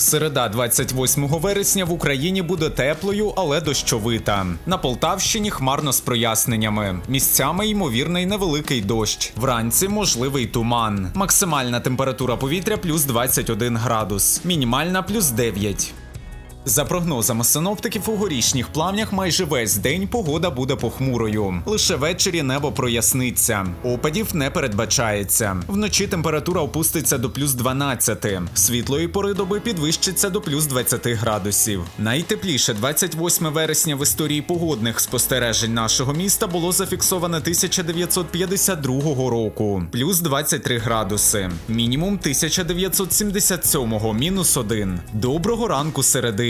Середа 28 вересня в Україні буде теплою, але дощовита. На Полтавщині хмарно з проясненнями. Місцями ймовірний невеликий дощ. Вранці можливий туман. Максимальна температура повітря плюс 21 градус, мінімальна плюс 9. За прогнозами синоптиків, у горішніх плавнях майже весь день погода буде похмурою. Лише ввечері небо проясниться. Опадів не передбачається. Вночі температура опуститься до плюс 12. Світлої пори доби підвищиться до плюс 20 градусів. Найтепліше 28 вересня в історії погодних спостережень нашого міста було зафіксовано 1952 року. Плюс 23 градуси. Мінімум 1977 мінус 1. Доброго ранку середи.